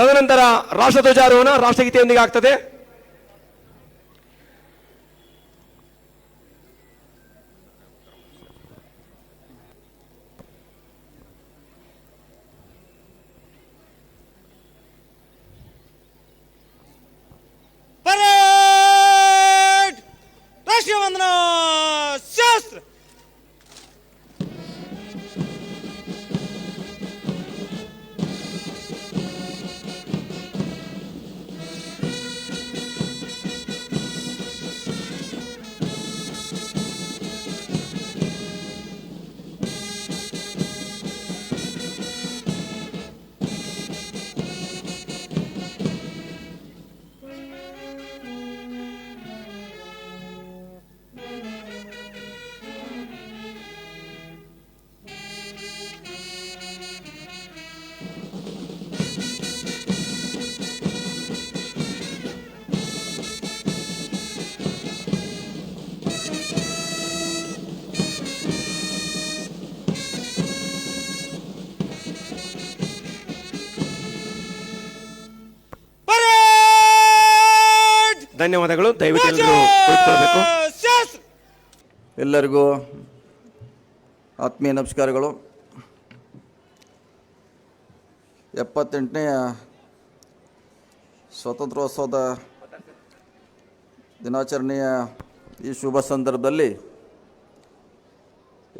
ತದನಂತರ ರಾಷ್ಟ್ರಧ್ವಜಾರೋಹಣ ರಾಷ್ಟ್ರಗೀತೆಯೊಂದಿಗೆ ಆಗ್ತದೆ. ಧನ್ಯವಾದಗಳು. ದಯವಿಟ್ಟು ಎಲ್ಲರೂ ಕುಳಿತುಕೊಳ್ಬೇಕು ಎಲ್ಲರಿಗೂ ಆತ್ಮೀಯ ನಮಸ್ಕಾರಗಳು. ಎಪ್ಪತ್ತೆಂಟನೆಯ ಸ್ವಾತಂತ್ರ್ಯೋತ್ಸವದ ದಿನಾಚರಣೆಯ ಈ ಶುಭ ಸಂದರ್ಭದಲ್ಲಿ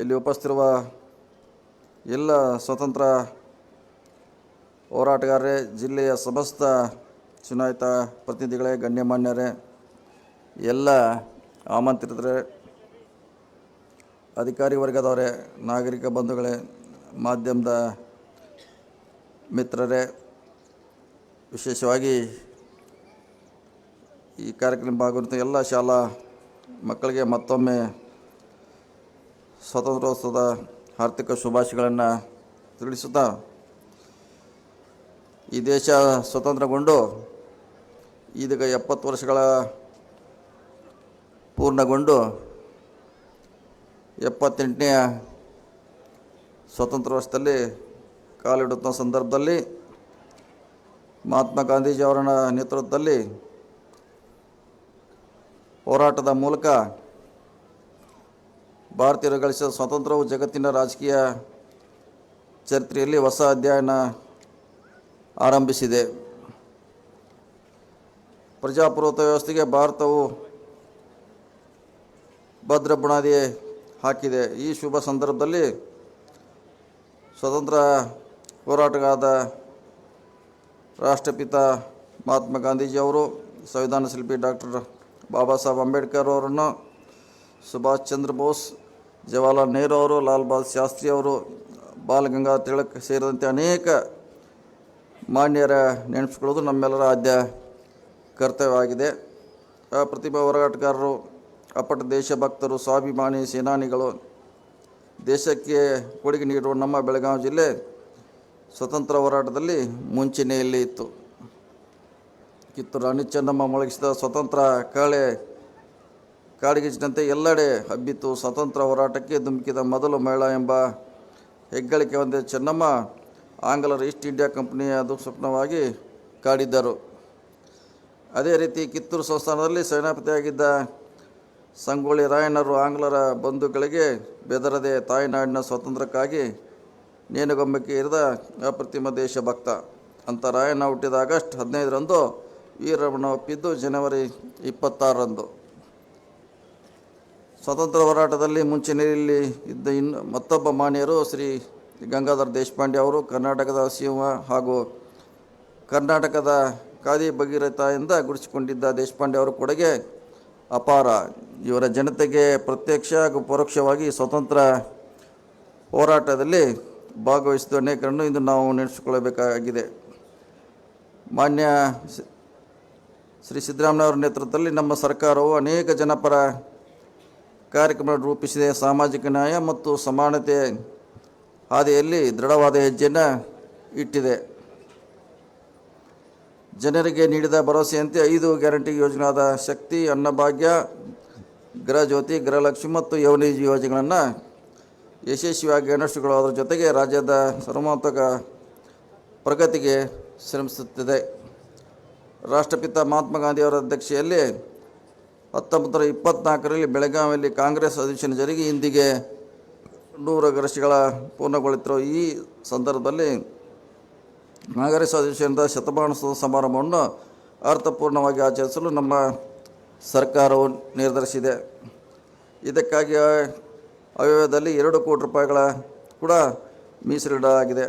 ಇಲ್ಲಿ ಉಪಸ್ಥಿರುವ ಎಲ್ಲ ಸ್ವತಂತ್ರ ಹೋರಾಟಗಾರರೇ ಜಿಲ್ಲೆಯ ಸಮಸ್ತ ಚುನಾಯಿತ ಪ್ರತಿನಿಧಿಗಳೇ, ಗಣ್ಯಮಾನ್ಯರೇ, ಎಲ್ಲ ಆಮಂತ್ರಿತರೇ, ಅಧಿಕಾರಿ ವರ್ಗದವರೇ, ನಾಗರಿಕ ಬಂಧುಗಳೇ, ಮಾಧ್ಯಮದ ಮಿತ್ರರೇ, ವಿಶೇಷವಾಗಿ ಈ ಕಾರ್ಯಕ್ರಮ ಭಾಗವಹಿಸಿದ ಎಲ್ಲ ಶಾಲಾ ಮಕ್ಕಳಿಗೆ ಮತ್ತೊಮ್ಮೆ ಸ್ವಾತಂತ್ರ್ಯೋತ್ಸವದ ಆರ್ಥಿಕ ಶುಭಾಶಯಗಳನ್ನು ತಿಳಿಸುತ್ತಾ ಈ ದೇಶ ಸ್ವತಂತ್ರಗೊಂಡು ಇದೀಗ ಎಪ್ಪತ್ತು ವರ್ಷಗಳ ಪೂರ್ಣಗೊಂಡು ಎಪ್ಪತ್ತೆಂಟನೆಯ ಸ್ವತಂತ್ರ ವರ್ಷದಲ್ಲಿ ಕಾಲಿಡುತ್ತ ಸಂದರ್ಭದಲ್ಲಿ ಮಹಾತ್ಮ ಗಾಂಧೀಜಿ ಅವರ ನೇತೃತ್ವದಲ್ಲಿ ಹೋರಾಟದ ಮೂಲಕ ಭಾರತೀಯರು ಗಳಿಸಿದ ಸ್ವಾತಂತ್ರ್ಯವು ಜಗತ್ತಿನ ರಾಜಕೀಯ ಚರಿತ್ರೆಯಲ್ಲಿ ಹೊಸ ಅಧ್ಯಾಯನ ಆರಂಭಿಸಿದೆ. ಪ್ರಜಾಪ್ರಭುತ್ವ ವ್ಯವಸ್ಥೆಗೆ ಭಾರತವು ಭದ್ರ ಬುನಾದಿ ಹಾಕಿದೆ. ಈ ಶುಭ ಸಂದರ್ಭದಲ್ಲಿ ಸ್ವತಂತ್ರ ಹೋರಾಟಗಾದ ರಾಷ್ಟ್ರಪಿತ ಮಹಾತ್ಮ ಗಾಂಧೀಜಿಯವರು, ಸಂವಿಧಾನ ಶಿಲ್ಪಿ ಡಾಕ್ಟರ್ ಬಾಬಾ ಸಾಹೇಬ್ ಅಂಬೇಡ್ಕರ್ ಅವರನ್ನು, ಸುಭಾಷ್ ಚಂದ್ರ ಬೋಸ್, ಜವಾಹರ್ಲಾಲ್ ನೆಹರು ಅವರು, ಲಾಲ್ ಬಹದ್ದೂರ್ ಶಾಸ್ತ್ರಿ ಅವರು ಬಾಲ್ ಗಂಗಾಧರ್ ತಿಲಕ್ ಸೇರಿದಂತೆ ಅನೇಕ ಮಾನ್ಯರ ನೆನೆಸ್ಕೊಳ್ಳೋದು ನಮ್ಮೆಲ್ಲರ ಆದ್ಯ ಕರ್ತವ್ಯವಾಗಿದೆ. ಪ್ರತಿಭಾ ಹೋರಾಟಗಾರರು ಅಪಟ ದೇಶಭಕ್ತರು, ಸ್ವಾಭಿಮಾನಿ ಸೇನಾನಿಗಳು, ದೇಶಕ್ಕೆ ಕೊಡುಗೆ ನೀಡುವ ನಮ್ಮ ಬೆಳಗಾವಿ ಜಿಲ್ಲೆ ಸ್ವತಂತ್ರ ಹೋರಾಟದಲ್ಲಿ ಮುಂಚೂಣಿಯಲ್ಲಿ ಇತ್ತು. ಕಿತ್ತೂರು ರಾಣಿ ಚೆನ್ನಮ್ಮ ಮೊಳಗಿಸಿದ ಸ್ವತಂತ್ರ ಕಾಳೆ ಕಾಡಿಗಿಚ್ಚಿನಂತೆ ಎಲ್ಲೆಡೆ ಹಬ್ಬಿತ್ತು. ಸ್ವತಂತ್ರ ಹೋರಾಟಕ್ಕೆ ಧುಮುಕಿದ ಮೊದಲು ಮಹಿಳಾ ಎಂಬ ಹೆಗ್ಗಳಿಕೆ ಹೊಂದಿದ ಚೆನ್ನಮ್ಮ ಆಂಗ್ಲರ ಈಸ್ಟ್ ಇಂಡಿಯಾ ಕಂಪನಿಯ ದುಃಸ್ವಪ್ನವಾಗಿ ಕಾಡಿದ್ದರು. ಅದೇ ರೀತಿ ಕಿತ್ತೂರು ಸಂಸ್ಥಾನದಲ್ಲಿ ಸೇನಾಪತಿಯಾಗಿದ್ದ ಸಂಗೊಳ್ಳಿ ರಾಯಣ್ಣರು ಆಂಗ್ಲರ ಬಂಧುಗಳಿಗೆ ಬೆದರದೆ ತಾಯ್ನಾಡಿನ ಸ್ವಾತಂತ್ರ್ಯಕ್ಕಾಗಿ ನೇಣುಗಂಬಕ್ಕೆ ಇರಿದ ಅಪ್ರತಿಮ ದೇಶ ಭಕ್ತ ಅಂತ ರಾಯಣ್ಣ ಹುಟ್ಟಿದ ಆಗಸ್ಟ್ ಹದಿನೈದರಂದು ವೀರಮಣ ಒಪ್ಪಿದ್ದು ಜನವರಿ ಇಪ್ಪತ್ತಾರರಂದು. ಸ್ವಾತಂತ್ರ್ಯ ಹೋರಾಟದಲ್ಲಿ ಮುಂಚಿನಲ್ಲಿ ಇದ್ದ ಇನ್ನು ಮತ್ತೊಬ್ಬ ಮಾನ್ಯರು ಶ್ರೀ ಗಂಗಾಧರ ದೇಶಪಾಂಡೆ ಅವರು, ಕರ್ನಾಟಕದ ಸಿಂಹ ಹಾಗೂ ಕರ್ನಾಟಕದ ಖಾದಿ ಭಗೀರಥ ಎಂದ ಗುರುತಿಸಿಕೊಂಡಿದ್ದ ದೇಶಪಾಂಡೆ ಅವರು ಕೊಡುಗೆ ಅಪಾರ. ಇವರ ಜನತೆಗೆ ಪ್ರತ್ಯಕ್ಷ ಹಾಗೂ ಪರೋಕ್ಷವಾಗಿ ಸ್ವತಂತ್ರ ಹೋರಾಟದಲ್ಲಿ ಭಾಗವಹಿಸಿದ ಅನೇಕರನ್ನು ಇಂದು ನಾವು ನೆನೆಸಿಕೊಳ್ಳಬೇಕಾಗಿದೆ. ಮಾನ್ಯ ಶ್ರೀ ಸಿದ್ದರಾಮಯ್ಯವರ ನೇತೃತ್ವದಲ್ಲಿ ನಮ್ಮ ಸರ್ಕಾರವು ಅನೇಕ ಜನಪರ ಕಾರ್ಯಕ್ರಮ ರೂಪಿಸಿದೆ. ಸಾಮಾಜಿಕ ನ್ಯಾಯ ಮತ್ತು ಸಮಾನತೆ ಹಾದಿಯಲ್ಲಿ ದೃಢವಾದ ಹೆಜ್ಜೆಯನ್ನು ಇಟ್ಟಿದೆ. ಜನರಿಗೆ ನೀಡಿದ ಭರವಸೆಯಂತೆ ಐದು ಗ್ಯಾರಂಟಿ ಯೋಜನೆಯಾದ ಶಕ್ತಿ, ಅನ್ನಭಾಗ್ಯ, ಗೃಹಜ್ಯೋತಿ, ಗೃಹಲಕ್ಷ್ಮಿ ಮತ್ತು ಯವನಿಜಿ ಯೋಜನೆಗಳನ್ನು ಯಶಸ್ವಿಯಾಗಿ ಅನುಷ್ಠಾನಗೊಳ್ಳುವುದರ ಜೊತೆಗೆ ರಾಜ್ಯದ ಸರ್ವಾತ್ಮಕ ಪ್ರಗತಿಗೆ ಶ್ರಮಿಸುತ್ತಿದೆ. ರಾಷ್ಟ್ರಪಿತ ಮಹಾತ್ಮ ಗಾಂಧಿಯವರ ಅಧ್ಯಕ್ಷೆಯಲ್ಲಿ ಹತ್ತೊಂಬತ್ತು ನೂರ ಇಪ್ಪತ್ತ್ನಾಲ್ಕರಲ್ಲಿ ಬೆಳಗಾವಿಯಲ್ಲಿ ಕಾಂಗ್ರೆಸ್ ಅಧಿವೇಶನ ಜರುಗಿ, ಇಂದಿಗೆ ನೂರು ವರ್ಷಗಳ ಪೂರ್ಣಗೊಳ್ಳುತ್ತಿರುವ ಈ ಸಂದರ್ಭದಲ್ಲಿ ನಾಗರಿಕ ಸದಸ್ಯರಿಂದ ಶತಮಾನೋತ್ಸವ ಸಮಾರಂಭವನ್ನು ಅರ್ಥಪೂರ್ಣವಾಗಿ ಆಚರಿಸಲು ನಮ್ಮ ಸರ್ಕಾರವು ನಿರ್ಧರಿಸಿದೆ. ಇದಕ್ಕಾಗಿ ಅವ್ಯಯದಲ್ಲಿ ಎರಡು ಕೋಟಿ ರೂಪಾಯಿಗಳ ಕೂಡ ಮೀಸಲಿಡಲಾಗಿದೆ.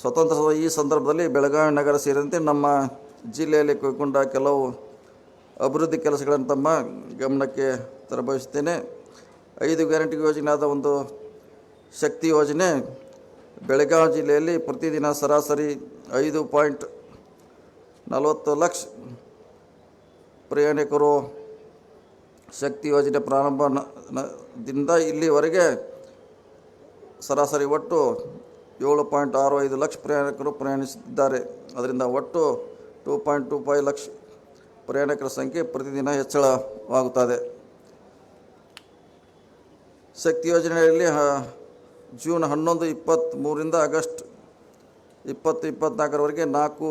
ಸ್ವತಂತ್ರದ ಈ ಸಂದರ್ಭದಲ್ಲಿ ಬೆಳಗಾವಿ ನಗರ ಸೇರಿದಂತೆ ನಮ್ಮ ಜಿಲ್ಲೆಯಲ್ಲಿ ಕೈಗೊಂಡ ಕೆಲವು ಅಭಿವೃದ್ಧಿ ಕೆಲಸಗಳನ್ನು ತಮ್ಮ ಗಮನಕ್ಕೆ ತರಬಯಸುತ್ತೇನೆ. ಐದು ಗ್ಯಾರಂಟಿ ಯೋಜನೆಯಾದ ಒಂದು ಶಕ್ತಿ ಯೋಜನೆ ಬೆಳಗಾವಿ ಜಿಲ್ಲೆಯಲ್ಲಿ ಪ್ರತಿದಿನ ಸರಾಸರಿ ಐದು ಪಾಯಿಂಟ್ ನಲವತ್ತು ಲಕ್ಷ ಪ್ರಯಾಣಿಕರು ಶಕ್ತಿ ಯೋಜನೆ ಪ್ರಾರಂಭ ದಿಂದ ಇಲ್ಲಿವರೆಗೆ ಸರಾಸರಿ ಒಟ್ಟು ಏಳು ಪಾಯಿಂಟ್ ಆರು ಐದು ಲಕ್ಷ ಪ್ರಯಾಣಿಕರು ಪ್ರಯಾಣಿಸುತ್ತಿದ್ದಾರೆ. ಅದರಿಂದ ಒಟ್ಟು two point two five lakh ಪ್ರಯಾಣಿಕರ ಸಂಖ್ಯೆ ಪ್ರತಿದಿನ ಹೆಚ್ಚಳವಾಗುತ್ತದೆ. ಶಕ್ತಿ ಯೋಜನೆಯಲ್ಲಿ ಜೂನ್ ಹನ್ನೊಂದು ಇಪ್ಪತ್ತ್ಮೂರಿಂದ ಆಗಸ್ಟ್ ಇಪ್ಪತ್ತು ಇಪ್ಪತ್ತ್ನಾಲ್ಕರವರೆಗೆ ನಾಲ್ಕು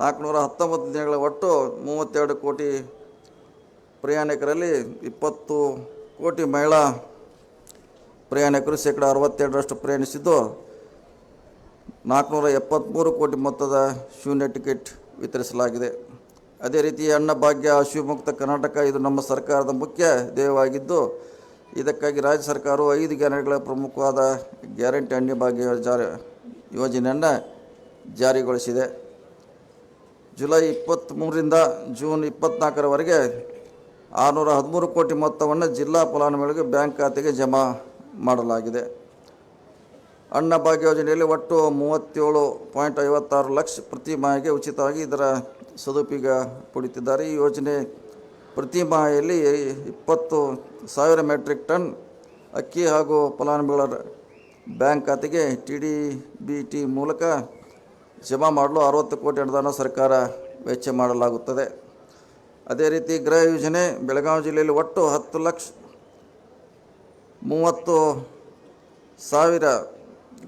ನಾಲ್ಕುನೂರ ಹತ್ತೊಂಬತ್ತು ದಿನಗಳ ಒಟ್ಟು ಮೂವತ್ತೆರಡು ಕೋಟಿ ಪ್ರಯಾಣಿಕರಲ್ಲಿ ಇಪ್ಪತ್ತು ಕೋಟಿ ಮಹಿಳಾ ಪ್ರಯಾಣಿಕರು ಶೇಕಡ ಅರವತ್ತೆರಡರಷ್ಟು ಪ್ರಯಾಣಿಸಿದ್ದು, ನಾಲ್ಕುನೂರ ಎಪ್ಪತ್ತ್ಮೂರು ಕೋಟಿ ಮೊತ್ತದ ಶೂನ್ಯ ಟಿಕೆಟ್ ವಿತರಿಸಲಾಗಿದೆ. ಅದೇ ರೀತಿ ಅನ್ನಭಾಗ್ಯ ಶಿವಮುಕ್ತ ಕರ್ನಾಟಕ, ಇದು ನಮ್ಮ ಸರ್ಕಾರದ ಮುಖ್ಯ ಧ್ಯೇಯವಾಗಿದ್ದು ಇದಕ್ಕಾಗಿ ರಾಜ್ಯ ಸರ್ಕಾರವು ಐದು ಗ್ಯಾರಂಟಿಗಳ ಪ್ರಮುಖವಾದ ಗ್ಯಾರಂಟಿ ಅನ್ನಭಾಗ್ಯ ಜಾರಿ ಯೋಜನೆಯನ್ನು ಜಾರಿಗೊಳಿಸಿದೆ. ಜುಲೈ ಇಪ್ಪತ್ತ್ಮೂರರಿಂದ ಜೂನ್ ಇಪ್ಪತ್ತ್ನಾಲ್ಕರವರೆಗೆ ಆರುನೂರ ಹದಿಮೂರು ಕೋಟಿ ಮೊತ್ತವನ್ನು ಜಿಲ್ಲಾ ಫಲಾನುಭವಿಗಳಿಗೆ ಬ್ಯಾಂಕ್ ಖಾತೆಗೆ ಜಮಾ ಮಾಡಲಾಗಿದೆ. ಅನ್ನಭಾಗ್ಯ ಯೋಜನೆಯಲ್ಲಿ ಒಟ್ಟು ಮೂವತ್ತೇಳು ಪಾಯಿಂಟ್ ಐವತ್ತಾರು ಲಕ್ಷ ಪ್ರತಿ ಮಾಹಿಗೆ ಉಚಿತವಾಗಿ ಇದರ ಸದುಪಯೋಗ ಪಡೆಯುತ್ತಿದ್ದಾರೆ ಈ ಯೋಜನೆ ಪ್ರತಿ ಮಾಹೆಯಲ್ಲಿ ಇಪ್ಪತ್ತು ಸಾವಿರ ಮೆಟ್ರಿಕ್ ಟನ್ ಅಕ್ಕಿ ಹಾಗೂ ಫಲಾನುಭವಿಗಳ ಬ್ಯಾಂಕ್ ಖಾತೆಗೆ ಟಿ ಡಿ ಬಿ ಟಿ ಮೂಲಕ ಜಮಾ ಮಾಡಲು ಅರವತ್ತು ಕೋಟಿ ಅನುದಾನ ಸರ್ಕಾರ ವೆಚ್ಚ ಮಾಡಲಾಗುತ್ತದೆ. ಅದೇ ರೀತಿ ಗೃಹ ಯೋಜನೆ ಬೆಳಗಾವಿ ಜಿಲ್ಲೆಯಲ್ಲಿ ಒಟ್ಟು ಹತ್ತು ಲಕ್ಷ ಮೂವತ್ತು ಸಾವಿರ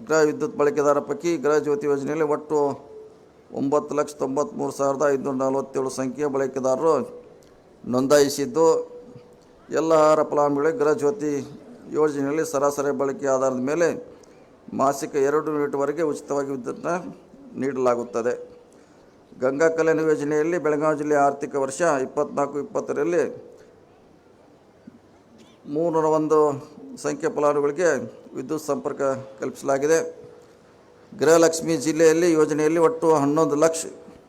ಗೃಹ ವಿದ್ಯುತ್ ಬಳಕೆದಾರ ಪೈಕಿ ಗೃಹ ಜ್ಯೋತಿ ಯೋಜನೆಯಲ್ಲಿ ಒಟ್ಟು ಒಂಬತ್ತು ಲಕ್ಷ ತೊಂಬತ್ತ್ಮೂರು ಸಾವಿರದ ಐದುನೂರ ನಲವತ್ತೇಳು ಸಂಖ್ಯೆಯ ಬಳಕೆದಾರರು ನೋಂದಾಯಿಸಿದ್ದು ಎಲ್ಲ ಆಹಾರ ಫಲಾನುಭವಿಗಳಿಗೆ ಗೃಹಜ್ಯೋತಿ ಯೋಜನೆಯಲ್ಲಿ ಸರಾಸರಿ ಬಳಕೆ ಆಧಾರದ ಮೇಲೆ ಮಾಸಿಕ ಎರಡು ಯೂನಿಟ್ವರೆಗೆ ಉಚಿತವಾಗಿ ವಿದ್ಯುತ್ತನ್ನ ನೀಡಲಾಗುತ್ತದೆ. ಗಂಗಾ ಕಲ್ಯಾಣ ಯೋಜನೆಯಲ್ಲಿ ಬೆಳಗಾವಿ ಜಿಲ್ಲೆ ಆರ್ಥಿಕ ವರ್ಷ ಇಪ್ಪತ್ನಾಲ್ಕು ಇಪ್ಪತ್ತರಲ್ಲಿ ಮೂರರ ಒಂದು ಸಂಖ್ಯೆ ಫಲಾನುಭವಿಗಳಿಗೆ ವಿದ್ಯುತ್ ಸಂಪರ್ಕ ಕಲ್ಪಿಸಲಾಗಿದೆ. ಗೃಹಲಕ್ಷ್ಮಿ ಜಿಲ್ಲೆಯಲ್ಲಿ ಯೋಜನೆಯಲ್ಲಿ ಒಟ್ಟು ಹನ್ನೊಂದು ಲಕ್ಷ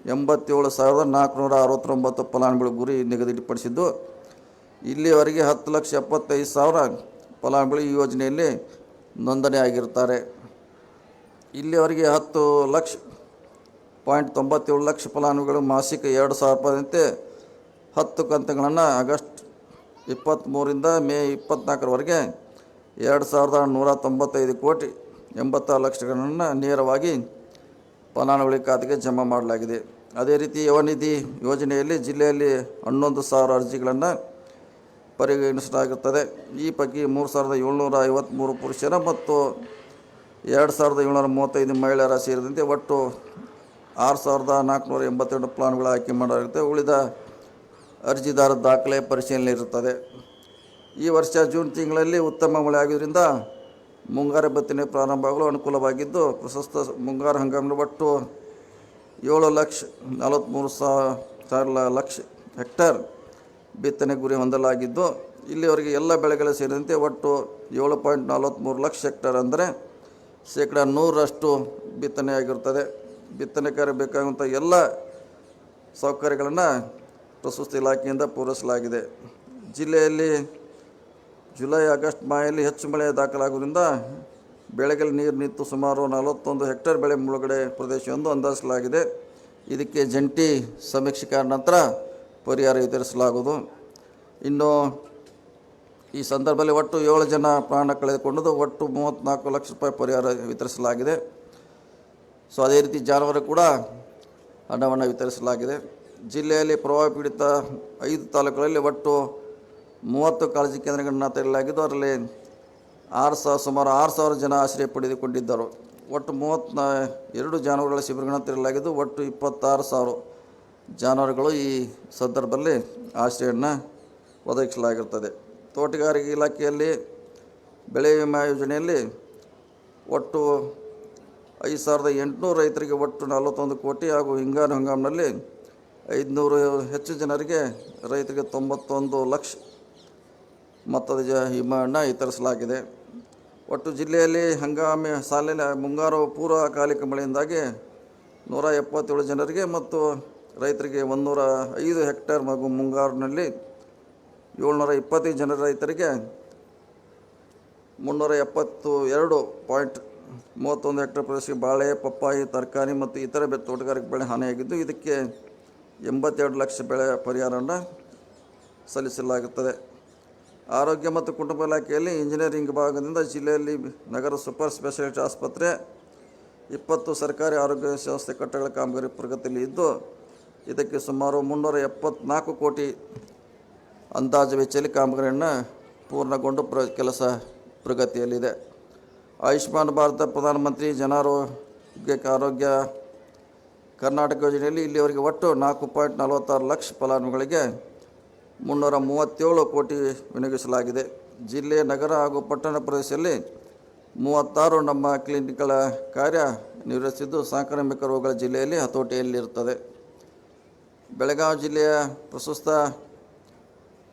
ಎಂಬತ್ತೇಳು ಸಾವಿರದ ನಾಲ್ಕುನೂರ ಅರವತ್ತೊಂಬತ್ತು ಫಲಾನುಭವಿ ಗುರಿ ನಿಗದಿಪಡಿಸಿದ್ದು, ಇಲ್ಲಿಯವರೆಗೆ ಹತ್ತು ಲಕ್ಷ ಎಪ್ಪತ್ತೈದು ಸಾವಿರ ಫಲಾನುಭವಿ ಈ ಯೋಜನೆಯಲ್ಲಿ ನೋಂದಣಿ ಆಗಿರ್ತಾರೆ ಇಲ್ಲಿಯವರೆಗೆ ಹತ್ತು ಲಕ್ಷ ಪಾಯಿಂಟ್ ತೊಂಬತ್ತೇಳು ಲಕ್ಷ ಫಲಾನುಭವಿಗಳು ಮಾಸಿಕ ಎರಡು ಸಾವಿರ ರೂಪಾಯಿದಂತೆ ಹತ್ತು ಕಂತುಗಳನ್ನು ಆಗಸ್ಟ್ ಇಪ್ಪತ್ತ್ಮೂರಿಂದ ಮೇ ಇಪ್ಪತ್ತ್ನಾಲ್ಕರವರೆಗೆ ಎರಡು ಸಾವಿರದ ನೂರ ತೊಂಬತ್ತೈದು ಕೋಟಿ ಎಂಬತ್ತಾರು ಲಕ್ಷಗಳನ್ನು ನೇರವಾಗಿ ಫಲಾನುಭವಿ ಖಾತೆಗೆ ಜಮಾ ಮಾಡಲಾಗಿದೆ. ಅದೇ ರೀತಿ ಯುವನಿಧಿ ಯೋಜನೆಯಲ್ಲಿ ಜಿಲ್ಲೆಯಲ್ಲಿ ಹನ್ನೊಂದು ಸಾವಿರ ಅರ್ಜಿಗಳನ್ನು ಪರಿಗಣಿಸಲಾಗುತ್ತದೆ. ಈ ಪೈಕಿ ಮೂರು ಸಾವಿರದ ಏಳ್ನೂರ ಐವತ್ತ್ಮೂರು ಪುರುಷರ ಮತ್ತು ಎರಡು ಸಾವಿರದ ಏಳ್ನೂರ ಮೂವತ್ತೈದು ಮಹಿಳೆಯರ ಸೇರಿದಂತೆ ಒಟ್ಟು ಆರು ಸಾವಿರದ ನಾಲ್ಕುನೂರ ಎಂಬತ್ತೆರಡು ಪ್ಲಾನ್ಗಳು ಆಯ್ಕೆ ಮಾಡಲಾಗುತ್ತೆ. ಉಳಿದ ಅರ್ಜಿದಾರ ದಾಖಲೆ ಪರಿಶೀಲನೆ ಇರುತ್ತದೆ. ಈ ವರ್ಷ ಜೂನ್ ತಿಂಗಳಲ್ಲಿ ಉತ್ತಮ ಮಳೆ ಆಗಿದ್ದರಿಂದ ಮುಂಗಾರು ಪ್ರಾರಂಭ ಪ್ರಾರಂಭವಾಗಲು ಅನುಕೂಲವಾಗಿದ್ದು ಪ್ರಶಸ್ತ ಮುಂಗಾರು ಹಂಗಾಮಿನ ಒಟ್ಟು ಏಳು ಲಕ್ಷ ನಲವತ್ತ್ಮೂರು ಸಾವಿರ ಲಕ್ಷ ಹೆಕ್ಟರ್ ಬಿತ್ತನೆ ಗುರಿ ಹೊಂದಲಾಗಿದ್ದು, ಇಲ್ಲಿವರೆಗೆ ಎಲ್ಲ ಬೆಳೆಗಳು ಸೇರಿದಂತೆ ಒಟ್ಟು ಏಳು ಪಾಯಿಂಟ್ ನಲವತ್ತ್ಮೂರು ಲಕ್ಷ ಹೆಕ್ಟರ್ ಅಂದರೆ ಶೇಕಡ ನೂರರಷ್ಟು ಬಿತ್ತನೆಯಾಗಿರುತ್ತದೆ. ಬಿತ್ತನೆ ಕಾರ್ಯ ಬೇಕಾಗುವಂಥ ಎಲ್ಲ ಸೌಕರ್ಯಗಳನ್ನು ಪ್ರಸ್ತುತ ಇಲಾಖೆಯಿಂದ ಪೂರೈಸಲಾಗಿದೆ. ಜಿಲ್ಲೆಯಲ್ಲಿ ಜುಲೈ, ಆಗಸ್ಟ್ ಮಾಯಲ್ಲಿ ಹೆಚ್ಚು ಮಳೆ ದಾಖಲಾಗುವುದರಿಂದ ಬೆಳೆಗಳಲ್ಲಿ ನೀರು ನಿಂತು ಸುಮಾರು ನಲವತ್ತೊಂದು ಹೆಕ್ಟೇರ್ ಬೆಳೆ ಮುಳುಗಡೆ ಪ್ರದೇಶವೆಂದು ಅಂದಾಜಿಸಲಾಗಿದೆ. ಇದಕ್ಕೆ ಜಂಟಿ ಸಮೀಕ್ಷೆಯ ನಂತರ ಪರಿಹಾರ ವಿತರಿಸಲಾಗುವುದು. ಇನ್ನು ಈ ಸಂದರ್ಭದಲ್ಲಿ ಒಟ್ಟು ಏಳು ಜನ ಪ್ರಾಣ ಕಳೆದುಕೊಂಡದ್ದು, ಒಟ್ಟು ಮೂವತ್ತ್ನಾಲ್ಕು ಲಕ್ಷ ರೂಪಾಯಿ ಪರಿಹಾರ ವಿತರಿಸಲಾಗಿದೆ. ಸೊ, ಅದೇ ರೀತಿ ಜಾನುವಾರು ಕೂಡ ಹಣವನ್ನು ವಿತರಿಸಲಾಗಿದೆ. ಜಿಲ್ಲೆಯಲ್ಲಿ ಪ್ರವಾಹ ಪೀಡಿತ ಐದು ತಾಲೂಕುಗಳಲ್ಲಿ ಒಟ್ಟು ಮೂವತ್ತು ಕಾಳಜಿ ಕೇಂದ್ರಗಳನ್ನು ತೆರೆಯಲಾಗಿದ್ದು, ಅದರಲ್ಲಿ ಆರು ಸಾವಿರ ಸುಮಾರು ಆರು ಸಾವಿರ ಜನ ಆಶ್ರಯ ಪಡೆದುಕೊಂಡಿದ್ದರು. ಒಟ್ಟು ಮೂವತ್ತ ಎರಡು ಜಾನುವಾರುಗಳ ಶಿಬಿರಗಳನ್ನು ತೆರಲಾಗಿದ್ದು ಒಟ್ಟು ಇಪ್ಪತ್ತಾರು ಸಾವಿರ ಜಾನುವಾರುಗಳು ಈ ಸಂದರ್ಭದಲ್ಲಿ ಆಶ್ರಯವನ್ನು ಒದಗಿಸಲಾಗಿರ್ತದೆ. ತೋಟಗಾರಿಕೆ ಇಲಾಖೆಯಲ್ಲಿ ಬೆಳೆ ವಿಮಾ ಯೋಜನೆಯಲ್ಲಿ ಒಟ್ಟು ಐದು ಸಾವಿರದ ಎಂಟುನೂರು ರೈತರಿಗೆ ಒಟ್ಟು ನಲವತ್ತೊಂದು ಕೋಟಿ ಹಾಗೂ ಹಿಂಗಾರು ಹಂಗಾಮಿನಲ್ಲಿ ಐದುನೂರು ಹೆಚ್ಚು ಜನರಿಗೆ ರೈತರಿಗೆ ತೊಂಬತ್ತೊಂದು ಲಕ್ಷ ಮೊತ್ತದ ಜ ವಿಮೆಯನ್ನು ವಿತರಿಸಲಾಗಿದೆ. ಒಟ್ಟು ಜಿಲ್ಲೆಯಲ್ಲಿ ಹಂಗಾಮಿ ಸಾಲಿನ ಮುಂಗಾರು ಪೂರ್ವಕಾಲಿಕ ಮಳೆಯಿಂದಾಗಿ ನೂರ ಎಪ್ಪತ್ತೇಳು ಜನರಿಗೆ ಮತ್ತು ರೈತರಿಗೆ ಒಂದೂರ ಐದು ಹೆಕ್ಟೇರ್ ಹಾಗೂ ಮುಂಗಾರಿನಲ್ಲಿ ಏಳ್ನೂರ ಇಪ್ಪತ್ತೈದು ಜನ ರೈತರಿಗೆ ಮುನ್ನೂರ ಎಪ್ಪತ್ತು ಎರಡು ಪಾಯಿಂಟ್ ಮೂವತ್ತೊಂದು ಹೆಕ್ಟೇರ್ ಪ್ರದೇಶಕ್ಕೆ ಬಾಳೆ, ಪಪ್ಪಾಯಿ, ತರಕಾರಿ ಮತ್ತು ಇತರ ಬೆ ತೋಟಗಾರಿಕೆ ಬೆಳೆ ಹಾನಿಯಾಗಿದ್ದು ಇದಕ್ಕೆ ಎಂಬತ್ತೆರಡು ಲಕ್ಷ ಬೆಳೆ ಪರಿಹಾರವನ್ನು ಸಲ್ಲಿಸಲಾಗುತ್ತದೆ. ಆರೋಗ್ಯ ಮತ್ತು ಕುಟುಂಬ ಇಲಾಖೆಯಲ್ಲಿ ಇಂಜಿನಿಯರಿಂಗ್ ವಿಭಾಗದಿಂದ ಜಿಲ್ಲೆಯಲ್ಲಿ ನಗರ ಸೂಪರ್ ಸ್ಪೆಷಾಲಿಟಿ ಆಸ್ಪತ್ರೆ, ಇಪ್ಪತ್ತು ಸರ್ಕಾರಿ ಆರೋಗ್ಯ ಸಂಸ್ಥೆ ಕಟ್ಟಡಗಳ ಕಾಮಗಾರಿ ಪ್ರಗತಿಯಲ್ಲಿ ಇದ್ದು, ಇದಕ್ಕೆ ಸುಮಾರು ಮುನ್ನೂರ ಎಪ್ಪತ್ನಾಲ್ಕು ಕೋಟಿ ಅಂದಾಜು ವೆಚ್ಚದಲ್ಲಿ ಕಾಮಗಾರಿಯನ್ನು ಪೂರ್ಣಗೊಂಡು ಪ್ರ, ಕೆಲಸ ಪ್ರಗತಿಯಲ್ಲಿದೆ. ಆಯುಷ್ಮಾನ್ ಭಾರತ ಪ್ರಧಾನಮಂತ್ರಿ ಜನಾರೋಗ್ಯ ಆರೋಗ್ಯ ಕರ್ನಾಟಕ ಯೋಜನೆಯಲ್ಲಿ ಇಲ್ಲಿವರೆಗೆ ಒಟ್ಟು ನಾಲ್ಕು ಪಾಯಿಂಟ್ ನಲವತ್ತಾರು ಲಕ್ಷ ಫಲಾನುಭವಿಗಳಿಗೆ ಮುನ್ನೂರ ಮೂವತ್ತೇಳು ಕೋಟಿ ವಿನಿಯೋಗಿಸಲಾಗಿದೆ. ಜಿಲ್ಲೆ, ನಗರ ಹಾಗೂ ಪಟ್ಟಣ ಪ್ರದೇಶದಲ್ಲಿ ಮೂವತ್ತಾರು ನಮ್ಮ ಕ್ಲಿನಿಕ್ಗಳ ಕಾರ್ಯ ನಿರ್ವಹಿಸಿದ್ದು ಸಾಂಕ್ರಾಮಿಕ ರೋಗಗಳ ಜಿಲ್ಲೆಯಲ್ಲಿ ಹತೋಟಿಯಲ್ಲಿರುತ್ತದೆ. ಬೆಳಗಾವಿ ಜಿಲ್ಲೆಯ ಪ್ರಸ್ತುತ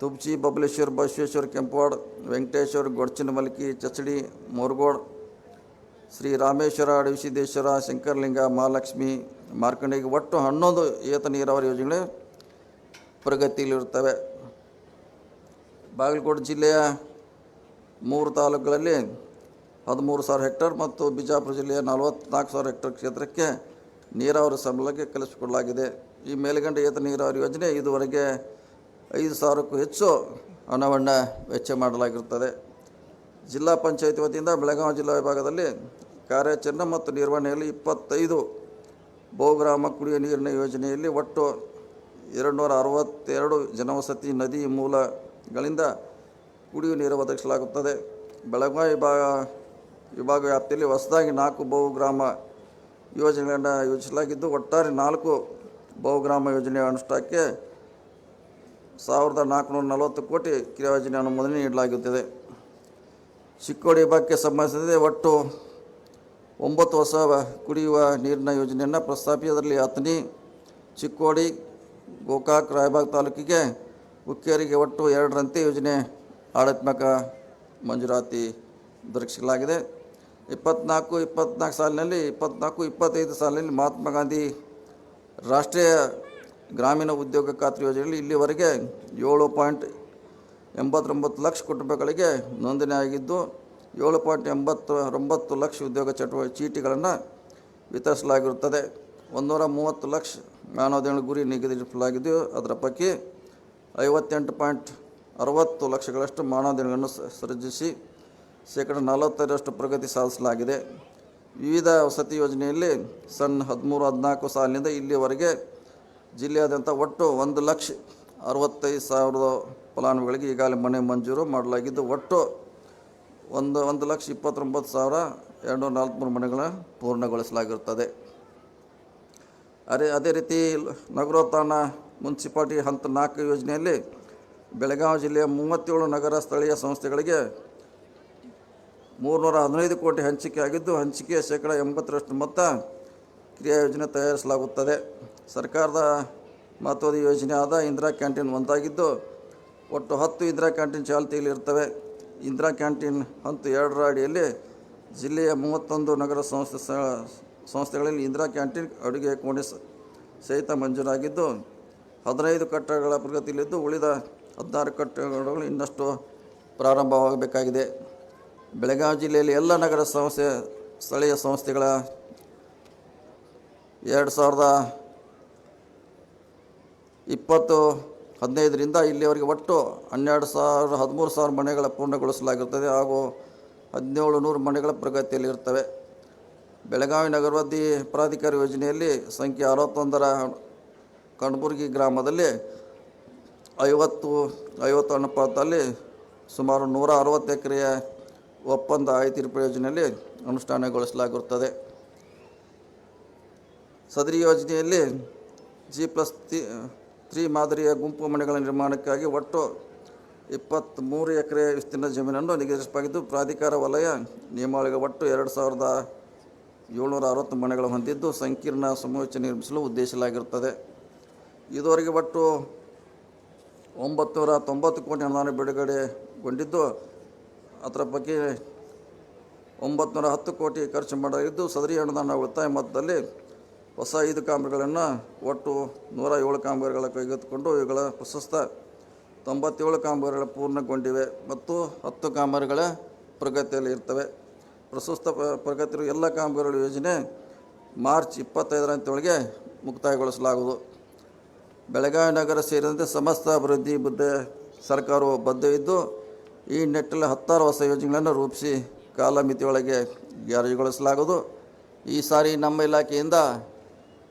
ತುಬ್ಚಿ, ಬಬಲೇಶ್ವರ್, ಬಸವೇಶ್ವರ ಕೆಂಪೋಡ್ ವೆಂಕಟೇಶ್ವರ ಗೊಡ್ಚಿನಮಲ್ಕಿ ಚಚಡಿ, ಮೋರ್ಗೋಡ್, ಶ್ರೀ ರಾಮೇಶ್ವರ, ಅಡವಿಸಿದ್ದೇಶ್ವರ, ಶಂಕರಲಿಂಗ, ಮಹಾಲಕ್ಷ್ಮಿ ಮಾರ್ಕಂಡಿಗೆ ಒಟ್ಟು ಹನ್ನೊಂದು ಏತ ನೀರಾವರಿ ಯೋಜನೆಗಳು ಪ್ರಗತಿಯಲ್ಲಿರುತ್ತವೆ. ಬಾಗಲಕೋಟೆ ಜಿಲ್ಲೆಯ ಮೂರು ತಾಲೂಕುಗಳಲ್ಲಿ ಹದಿಮೂರು ಸಾವಿರ ಹೆಕ್ಟೇರ್ ಮತ್ತು ಬಿಜಾಪುರ ಜಿಲ್ಲೆಯ ನಲವತ್ತ್ನಾಲ್ಕು ಸಾವಿರ ಹೆಕ್ಟೇರ್ ಕ್ಷೇತ್ರಕ್ಕೆ ನೀರಾವರಿ ಸಂಬಳಕ್ಕೆ ಕಲಿಸಿಕೊಡಲಾಗಿದೆ ಈ ಮೇಲ್ಗಂಡ ಏತ ನೀರಾವರಿ ಯೋಜನೆ ಇದುವರೆಗೆ ಐದು ಸಾವಿರಕ್ಕೂ ಹೆಚ್ಚು ಹಣವನ್ನು ವೆಚ್ಚ ಮಾಡಲಾಗಿರುತ್ತದೆ. ಜಿಲ್ಲಾ ಪಂಚಾಯತಿ ವತಿಯಿಂದ ಬೆಳಗಾವಿ ಜಿಲ್ಲಾ ವಿಭಾಗದಲ್ಲಿ ಕಾರ್ಯಾಚರಣೆ ಮತ್ತು ನಿರ್ವಹಣೆಯಲ್ಲಿ ಇಪ್ಪತ್ತೈದು ಬಹುಗ್ರಾಮ ಕುಡಿಯುವ ನೀರಿನ ಯೋಜನೆಯಲ್ಲಿ ಒಟ್ಟು ಎರಡು ನೂರ ಅರವತ್ತೆರಡು ಜನವಸತಿ ನದಿ ಮೂಲಗಳಿಂದ ಕುಡಿಯುವ ನೀರು ಒದಗಿಸಲಾಗುತ್ತದೆ. ಬೆಳಗಾವಿ ವಿಭಾಗ ವಿಭಾಗ ವ್ಯಾಪ್ತಿಯಲ್ಲಿ ಹೊಸದಾಗಿ ನಾಲ್ಕು ಬಹುಗ್ರಾಮ ಯೋಜನೆಗಳನ್ನು ಯೋಜಿಸಲಾಗಿದ್ದು, ಒಟ್ಟಾರೆ ನಾಲ್ಕು ಬಹುಗ್ರಾಮ ಯೋಜನೆಯ ಅನುಷ್ಠಾನಕ್ಕೆ ಸಾವಿರದ ನಾಲ್ಕುನೂರ ನಲವತ್ತು ಕೋಟಿ ಕ್ರಿಯಾ ಯೋಜನೆ ಅನುಮೋದನೆ ನೀಡಲಾಗುತ್ತಿದೆ. ಚಿಕ್ಕೋಡಿ ವಿಭಾಗಕ್ಕೆ ಸಂಬಂಧಿಸಿದಂತೆ ಒಟ್ಟು ಒಂಬತ್ತು ಹೊಸ ಕುಡಿಯುವ ನೀರಿನ ಯೋಜನೆಯನ್ನು ಪ್ರಸ್ತಾಪಿ ಅದರಲ್ಲಿ ಚಿಕ್ಕೋಡಿ ಗೋಕಾಕ್, ರಾಯಬಾಗ್ ತಾಲೂಕಿಗೆ ಹುಕ್ಕೇರಿಗೆ ಒಟ್ಟು ಎರಡರಂತೆ ಯೋಜನೆ ಆಡಳಿತಾತ್ಮಕ ಮಂಜೂರಾತಿ ದೊರಕಿಸಲಾಗಿದೆ. ಇಪ್ಪತ್ನಾಲ್ಕು ಇಪ್ಪತ್ನಾಲ್ಕು ಸಾಲಿನಲ್ಲಿ, ಇಪ್ಪತ್ನಾಲ್ಕು, ಇಪ್ಪತ್ತೈದು ಸಾಲಿನಲ್ಲಿ ಮಹಾತ್ಮ ಗಾಂಧಿ ರಾಷ್ಟ್ರೀಯ ಗ್ರಾಮೀಣ ಉದ್ಯೋಗ ಖಾತ್ರಿ ಯೋಜನೆಯಲ್ಲಿ ಇಲ್ಲಿವರೆಗೆ ಏಳು ಪಾಯಿಂಟ್ ಎಂಬತ್ತೊಂಬತ್ತು ಲಕ್ಷ ಕುಟುಂಬಗಳಿಗೆ ನೋಂದಣಿ ಆಗಿದ್ದು ಏಳು ಪಾಯಿಂಟ್ ಎಂಬತ್ತೊಂಬತ್ತು ಲಕ್ಷ ಉದ್ಯೋಗ ಚಟುವ ಚೀಟಿಗಳನ್ನು ವಿತರಿಸಲಾಗಿರುತ್ತದೆ. ಒಂದೂರ ಮೂವತ್ತು ಲಕ್ಷ ಮಾನವದೇಣ ಗುರಿ ನಿಗದಿಪಲಾಗಿದ್ದು ಅದರ ಪೈಕಿ ಐವತ್ತೆಂಟು ಪಾಯಿಂಟ್ ಅರವತ್ತು ಲಕ್ಷಗಳಷ್ಟು ಮಾನವದೇಣಗಳನ್ನು ಸೃಜಿಸಿ, ಶೇಕಡ ನಲವತ್ತರಷ್ಟು ಪ್ರಗತಿ ಸಾಧಿಸಲಾಗಿದೆ. ವಿವಿಧ ವಸತಿ ಯೋಜನೆಯಲ್ಲಿ ಸಣ್ಣ ಹದಿಮೂರು ಹದಿನಾಲ್ಕು ಸಾಲಿನಿಂದ ಇಲ್ಲಿವರೆಗೆ ಜಿಲ್ಲೆಯಾದ್ಯಂತ ಒಟ್ಟು ಒಂದು ಲಕ್ಷ ಅರವತ್ತೈದು ಸಾವಿರದ ಫಲಾನುಭವಿಗಳಿಗೆ ಈಗಾಗಲೇ ಮನೆ ಮಂಜೂರು ಮಾಡಲಾಗಿದ್ದು, ಒಟ್ಟು ಒಂದು ಒಂದು ಲಕ್ಷ ಇಪ್ಪತ್ತೊಂಬತ್ತು ಸಾವಿರ ಎರಡುನೂರ ನಲ್ವತ್ತ್ಮೂರು ಮನೆಗಳನ್ನು ಪೂರ್ಣಗೊಳಿಸಲಾಗಿರುತ್ತದೆ. ಅದೇ ಅದೇ ರೀತಿ ನಗರೋತ್ಥಾನ ಮುನ್ಸಿಪಾಲ್ಟಿ ಹಂತ ನಾಲ್ಕು ಯೋಜನೆಯಲ್ಲಿ ಬೆಳಗಾವಿ ಜಿಲ್ಲೆಯ ಮೂವತ್ತೇಳು ನಗರ ಸ್ಥಳೀಯ ಸಂಸ್ಥೆಗಳಿಗೆ ಮೂರುನೂರ ಹದಿನೈದು ಕೋಟಿ ಹಂಚಿಕೆ ಆಗಿದ್ದು, ಹಂಚಿಕೆಯ ಶೇಕಡ ಎಂಬತ್ತರಷ್ಟು ಮೊತ್ತ ಕ್ರಿಯಾ ಯೋಜನೆ ತಯಾರಿಸಲಾಗುತ್ತದೆ. ಸರ್ಕಾರದ ಮಹತ್ವದ ಆದ ಇಂದಿರಾ ಕ್ಯಾಂಟೀನ್ ಒಂದಾಗಿದ್ದು, ಒಟ್ಟು ಹತ್ತು ಇಂದಿರಾ ಕ್ಯಾಂಟೀನ್ ಚಾಲ್ತಿಯಲ್ಲಿ ಇರ್ತವೆ. ಇಂದಿರಾ ಕ್ಯಾಂಟೀನ್ ಹಂತ ಎರಡರ ಅಡಿಯಲ್ಲಿ ಜಿಲ್ಲೆಯ ಮೂವತ್ತೊಂದು ನಗರ ಸಂಸ್ಥೆ ಸಂಸ್ಥೆಗಳಲ್ಲಿ ಇಂದಿರಾ ಕ್ಯಾಂಟೀನ್ ಅಡುಗೆ ಕೋಣೆ ಸಹಿತ ಮಂಜೂರಾಗಿದ್ದು, ಹದಿನೈದು ಕಟ್ಟಡಗಳ ಪ್ರಗತಿಯಲ್ಲಿದ್ದು ಉಳಿದ ಹದಿನಾರು ಕಟ್ಟಡಗಳು ಇನ್ನಷ್ಟು ಪ್ರಾರಂಭವಾಗಬೇಕಾಗಿದೆ. ಬೆಳಗಾವಿ ಜಿಲ್ಲೆಯಲ್ಲಿ ಎಲ್ಲ ನಗರ ಸಂಸ್ಥೆ, ಸ್ಥಳೀಯ ಸಂಸ್ಥೆಗಳ ಎರಡು ಸಾವಿರದ ಇಪ್ಪತ್ತು ಹದಿನೈದರಿಂದ ಇಲ್ಲಿಯವರೆಗೆ ಒಟ್ಟು ಹನ್ನೆರಡು ಸಾವಿರ, ಹದಿಮೂರು ಸಾವಿರ ಮನೆಗಳ ಪೂರ್ಣಗೊಳಿಸಲಾಗಿರುತ್ತದೆ ಹಾಗೂ ಹದಿನೇಳು ನೂರು ಮನೆಗಳ ಪ್ರಗತಿಯಲ್ಲಿರ್ತವೆ ಬೆಳಗಾವಿ ನಗರಾಭಿವೃದ್ಧಿ ಪ್ರಾಧಿಕಾರ ಯೋಜನೆಯಲ್ಲಿ ಸಂಖ್ಯೆ ಅರವತ್ತೊಂದರ ಕಣಬುರ್ಗಿ ಗ್ರಾಮದಲ್ಲಿ ಐವತ್ತು ಐವತ್ತು ಅನುಪಾತದಲ್ಲಿ ಸುಮಾರು ನೂರ ಅರವತ್ತು ಎಕರೆಯ ಒಪ್ಪಂದ ಆಯ್ತಿರು ಯೋಜನೆಯಲ್ಲಿ ಅನುಷ್ಠಾನಗೊಳಿಸಲಾಗಿರುತ್ತದೆ ಸದರಿ ಯೋಜನೆಯಲ್ಲಿ ಜಿ ಪ್ಲಸ್ ತ್ರೀ ಮಾದರಿಯ ಗುಂಪು ಮನೆಗಳ ನಿರ್ಮಾಣಕ್ಕಾಗಿ ಒಟ್ಟು ಇಪ್ಪತ್ತ್ಮೂರು ಎಕರೆ ವಿಸ್ತೀರ್ಣ ಜಮೀನನ್ನು ನಿಗದಿಸಲಾಗಿದ್ದು ಪ್ರಾಧಿಕಾರ ವಲಯ ನಿಯಮಾವಳಿಗೆ ಒಟ್ಟು ಎರಡು ಸಾವಿರದ ಏಳ್ನೂರ ಅರವತ್ತು ಮನೆಗಳು ಹೊಂದಿದ್ದು ಸಂಕೀರ್ಣ ಸಮುಚ್ಚಯ ನಿರ್ಮಿಸಲು ಉದ್ದೇಶಿಸಲಾಗಿರುತ್ತದೆ. ಇದುವರೆಗೆ ಒಟ್ಟು ಒಂಬತ್ತು ನೂರ ತೊಂಬತ್ತು ಕೋಟಿ ಅನುದಾನ ಬಿಡುಗಡೆಗೊಂಡಿದ್ದು, ಅದರ ಬಗ್ಗೆ ಒಂಬತ್ತು ನೂರ ಹತ್ತು ಕೋಟಿ ಖರ್ಚು ಮಾಡಲಾಗಿದ್ದು, ಸದರಿ ಅನುದಾನ ಉಳಿತಾಯ ಮೊತ್ತದಲ್ಲಿ ಹೊಸ ಐದು ಕಾಮಗಾರಿಗಳನ್ನು ಒಟ್ಟು ನೂರ ಏಳು ಕಾಮಗಾರಿಗಳ ಕೈಗೆತ್ತಿಕೊಂಡು ಇವುಗಳ ಪ್ರಶಸ್ತ ತೊಂಬತ್ತೇಳು ಕಾಮಗಾರಿಗಳು ಪೂರ್ಣಗೊಂಡಿವೆ ಮತ್ತು ಹತ್ತು ಕಾಮಗಾರಿಗಳ ಪ್ರಗತಿಯಲ್ಲಿ ಇರ್ತವೆ. ಪ್ರಸ್ತುತ ಪ- ಪ್ರಗತಿರುವ ಎಲ್ಲ ಕಾಮಗಾರಿಗಳ ಯೋಜನೆ ಮಾರ್ಚ್ ಇಪ್ಪತ್ತೈದರಂತೊಳಗೆ ಮುಕ್ತಾಯಗೊಳಿಸಲಾಗುವುದು. ಬೆಳಗಾವಿ ನಗರ ಸೇರಿದಂತೆ ಸಮಸ್ತ ಅಭಿವೃದ್ಧಿ ಬದ್ಧ ಸರ್ಕಾರವು ಬದ್ಧವಿದ್ದು, ಈ ನಿಟ್ಟಿನಲ್ಲಿ ಹತ್ತಾರು ಹೊಸ ಯೋಜನೆಗಳನ್ನು ರೂಪಿಸಿ ಕಾಲಮಿತಿಯೊಳಗೆ ಜಾರಿಗೊಳಿಸಲಾಗುವುದು. ಈ ಸಾರಿ ನಮ್ಮ ಇಲಾಖೆಯಿಂದ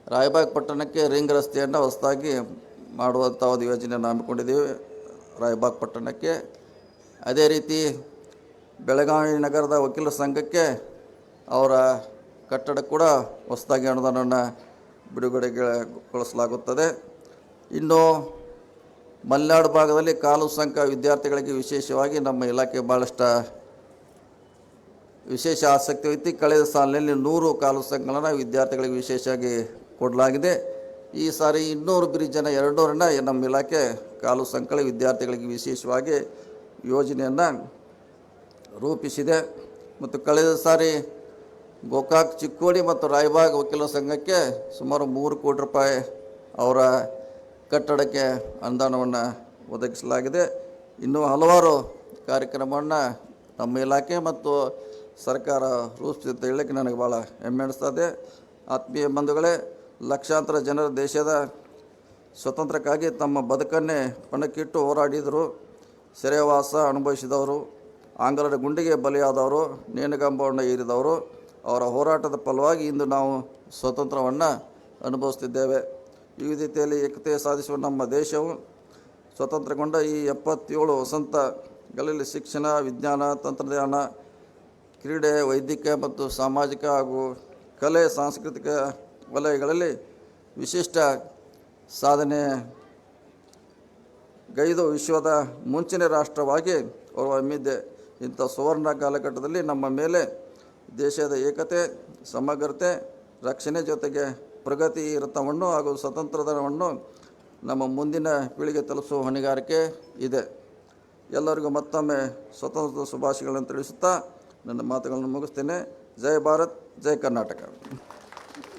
ರಾಯಬಾಗ್ ಪಟ್ಟಣಕ್ಕೆ ರಿಂಗ್ ರಸ್ತೆಯನ್ನು ಹೊಸದಾಗಿ ಮಾಡುವಂಥ ಒಂದು ಯೋಜನೆಯನ್ನು ಹಮ್ಮಿಕೊಂಡಿದ್ದೀವಿ. ರಾಯಬಾಗ್ ಪಟ್ಟಣಕ್ಕೆ ಅದೇ ರೀತಿ ಬೆಳಗಾವಿ ನಗರದ ವಕೀಲರ ಸಂಘಕ್ಕೆ ಅವರ ಕಟ್ಟಡ ಕೂಡ ಹೊಸದಾಗಿ ಅನುದಾನವನ್ನು ಬಿಡುಗಡೆಗೊಳಿಸಲಾಗುತ್ತದೆ. ಇನ್ನು ಮಲೆನಾಡು ಭಾಗದಲ್ಲಿ ಕಾಲು ಸಂಘ ವಿದ್ಯಾರ್ಥಿಗಳಿಗೆ ವಿಶೇಷವಾಗಿ ನಮ್ಮ ಇಲಾಖೆ ಭಾಳಷ್ಟು ವಿಶೇಷ ಆಸಕ್ತಿ ಐತಿ ಕಳೆದ ಸಾಲಿನಲ್ಲಿ ನೂರು ಕಾಲು ಸಂಘಗಳನ್ನು ವಿದ್ಯಾರ್ಥಿಗಳಿಗೆ ವಿಶೇಷವಾಗಿ ಕೊಡಲಾಗಿದೆ. ಈ ಸಾರಿ ಇನ್ನೂರು ಬ್ರಿಡ್ಜನ್ನು ಎರಡುನೂರನ್ನ ನಮ್ಮ ಇಲಾಖೆ ಕಾಲು ಸಂಕಳ ವಿದ್ಯಾರ್ಥಿಗಳಿಗೆ ವಿಶೇಷವಾಗಿ ಯೋಜನೆಯನ್ನು ರೂಪಿಸಿದೆ ಮತ್ತು ಕಳೆದ ಸಾರಿ ಗೋಕಾಕ್, ಚಿಕ್ಕೋಡಿ ಮತ್ತು ರಾಯಬಾಗ್ ವಕೀಲರ ಸಂಘಕ್ಕೆ ಸುಮಾರು ಮೂರು ಕೋಟಿ ರೂಪಾಯಿ ಅವರ ಕಟ್ಟಡಕ್ಕೆ ಅನುದಾನವನ್ನು ಒದಗಿಸಲಾಗಿದೆ. ಇನ್ನೂ ಹಲವಾರು ಕಾರ್ಯಕ್ರಮವನ್ನು ನಮ್ಮ ಇಲಾಖೆ ಮತ್ತು ಸರ್ಕಾರ ರೂಪಿಸಿದೆ ಅಂತ ಹೇಳಕ್ಕೆ ನನಗೆ ಭಾಳ ಹೆಮ್ಮೆ ಅನಿಸ್ತದೆ ಆತ್ಮೀಯ ಬಂಧುಗಳೇ, ಲಕ್ಷಾಂತರ ಜನರ ದೇಶದ ಸ್ವತಂತ್ರಕ್ಕಾಗಿ ತಮ್ಮ ಬದುಕನ್ನೇ ಪಣಕ್ಕಿಟ್ಟು ಹೋರಾಡಿದರು. ಸೆರೆವಾಸ ಅನುಭವಿಸಿದವರು. ಆಂಗ್ಲರ ಗುಂಡಿಗೆ ಬಲಿಯಾದವರು, ನೇಣುಗಂಬವನ್ನು ಏರಿದವರು, ಅವರ ಹೋರಾಟದ ಫಲವಾಗಿ ಇಂದು ನಾವು ಸ್ವತಂತ್ರವನ್ನು ಅನುಭವಿಸ್ತಿದ್ದೇವೆ. ಈ ರೀತಿಯಲ್ಲಿ ಏಕತೆ ಸಾಧಿಸುವ ನಮ್ಮ ದೇಶವು ಸ್ವತಂತ್ರಗೊಂಡ ಈ ಎಪ್ಪತ್ತೇಳು ವಸಂತಗಳಲ್ಲಿ ಶಿಕ್ಷಣ, ವಿಜ್ಞಾನ, ತಂತ್ರಜ್ಞಾನ, ಕ್ರೀಡೆ ವೈದ್ಯಕೀಯ ಮತ್ತು ಸಾಮಾಜಿಕ ಹಾಗೂ ಕಲೆ, ಸಾಂಸ್ಕೃತಿಕ ವಲಯಗಳಲ್ಲಿ ವಿಶಿಷ್ಟ ಸಾಧನೆ ಗೈದು ವಿಶ್ವದ ಮುಂಚಿನ ರಾಷ್ಟ್ರವಾಗಿ ಹೊರಹೊಮ್ಮಿದೆ ಇಂಥ ಸುವರ್ಣ ಕಾಲಘಟ್ಟದಲ್ಲಿ ನಮ್ಮ ಮೇಲೆ ದೇಶದ ಏಕತೆ, ಸಮಗ್ರತೆ, ರಕ್ಷಣೆ ಜೊತೆಗೆ ಪ್ರಗತಿ ರಥವನ್ನು ಹಾಗೂ ಸ್ವತಂತ್ರವನ್ನು ನಮ್ಮ ಮುಂದಿನ ಪೀಳಿಗೆ ತಲುಪಿಸುವ ಹೊಣೆಗಾರಿಕೆ ಇದೆ. ಎಲ್ಲರಿಗೂ ಮತ್ತೊಮ್ಮೆ ಸ್ವತಂತ್ರ ಶುಭಾಶಯಗಳನ್ನು ತಿಳಿಸುತ್ತಾ ನನ್ನ ಮಾತುಗಳನ್ನು ಮುಗಿಸ್ತೇನೆ. ಜೈ ಭಾರತ್, ಜೈ ಕರ್ನಾಟಕ.